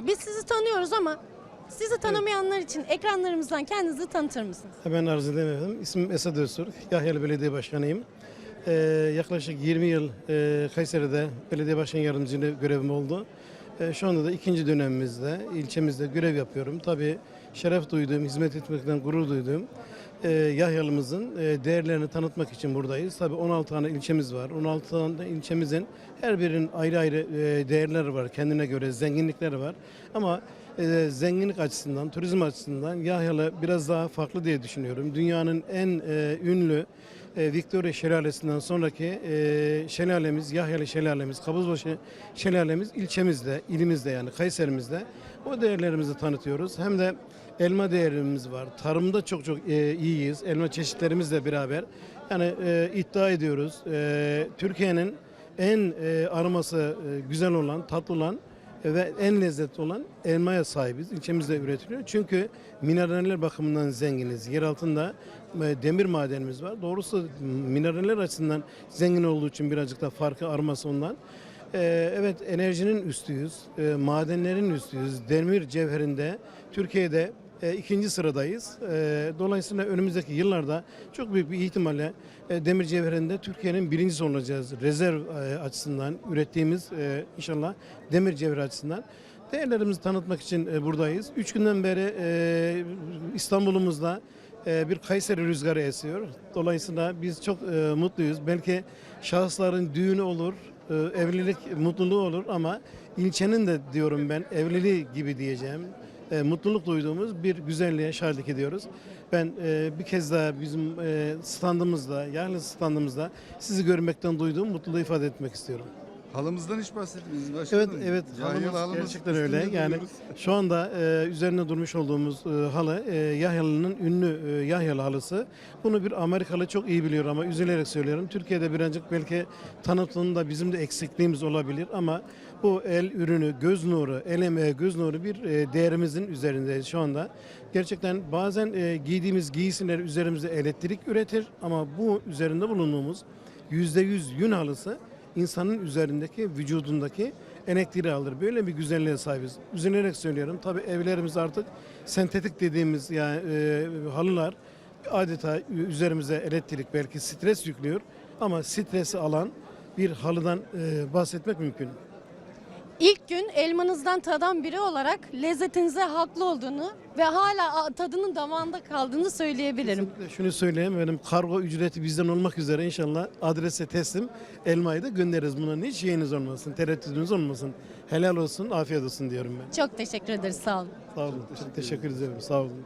Biz sizi tanıyoruz ama sizi tanımayanlar için ekranlarımızdan kendinizi tanıtır mısınız? Hemen arz edeyim efendim. İsmim Esad Öztürk. Yahyalı Belediye Başkanıyım. Ee, yaklaşık 20 yıl e, Kayseri'de belediye başkan yardımcılığı görevim oldu. Ee, şu anda da ikinci dönemimizde ilçemizde görev yapıyorum. Tabii şeref duyduğum, hizmet etmekten gurur duyduğum e, Yahyalımızın e, değerlerini tanıtmak için buradayız. Tabii 16 tane ilçemiz var. 16 tane ilçemizin her birinin ayrı ayrı e, değerleri var. Kendine göre zenginlikleri var. Ama e, zenginlik açısından, turizm açısından Yahyalı biraz daha farklı diye düşünüyorum. Dünyanın en e, ünlü e, Victoria Şelalesi'nden sonraki e, şelalemiz, Yahyalı Şelalemiz, Kabızbaşı Şelalemiz ilçemizde, ilimizde yani Kayserimizde. O değerlerimizi tanıtıyoruz. Hem de elma değerimiz var. Tarımda çok çok e, iyiyiz. Elma çeşitlerimizle beraber. Yani e, iddia ediyoruz. E, Türkiye'nin en e, aroması e, güzel olan, tatlı olan ve en lezzetli olan elmaya sahibiz. İlçemizde üretiliyor. Çünkü mineraller bakımından zenginiz. Yer altında e, demir madenimiz var. Doğrusu mineraller açısından zengin olduğu için birazcık da farkı arması ondan. E, evet enerjinin üstüyüz. E, madenlerin üstüyüz. Demir cevherinde Türkiye'de e, ikinci sıradayız. E, dolayısıyla önümüzdeki yıllarda çok büyük bir ihtimalle demir cevherinde Türkiye'nin birincisi olacağız. Rezerv açısından ürettiğimiz inşallah demir cevher açısından. Değerlerimizi tanıtmak için e, buradayız. Üç günden beri e, İstanbul'umuzda bir Kayseri rüzgarı esiyor. Dolayısıyla biz çok e, mutluyuz. Belki şahısların düğünü olur, e, evlilik mutluluğu olur ama ilçenin de diyorum ben evliliği gibi diyeceğim. E, mutluluk duyduğumuz bir güzelliğe şahitlik ediyoruz. Ben e, bir kez daha bizim e, standımızda, yani standımızda sizi görmekten duyduğum mutluluğu ifade etmek istiyorum. Halımızdan hiç bahsetmediniz Evet, başkanım. evet. Halımız halımız gerçekten öyle. Yani duruyoruz. şu anda e, üzerine durmuş olduğumuz e, halı e, Yahyalı'nın ünlü e, Yahyalı halısı. Bunu bir Amerikalı çok iyi biliyor ama üzülerek söylüyorum. Türkiye'de birazcık belki tanıtımında bizim de eksikliğimiz olabilir ama bu el ürünü, göz nuru, el emeği, göz nuru bir e, değerimizin üzerindeyiz şu anda. Gerçekten bazen e, giydiğimiz giysiler üzerimizde elektrik üretir ama bu üzerinde bulunduğumuz %100 yün halısı insanın üzerindeki, vücudundaki elektriği alır. Böyle bir güzelliğe sahibiz. Üzülerek söylüyorum. Tabii evlerimiz artık sentetik dediğimiz yani e, halılar adeta üzerimize elektrik belki stres yüklüyor ama stresi alan bir halıdan e, bahsetmek mümkün. İlk gün elmanızdan tadan biri olarak lezzetinize haklı olduğunu ve hala tadının damağında kaldığını söyleyebilirim. Kesinlikle Şunu söyleyeyim benim kargo ücreti bizden olmak üzere inşallah adrese teslim elmayı da göndeririz. Buna hiç şeyiniz olmasın, tereddütünüz olmasın. Helal olsun, afiyet olsun diyorum ben. Çok teşekkür ederiz. Sağ olun. Sağ olun. Çok teşekkür ederim. Sağ olun.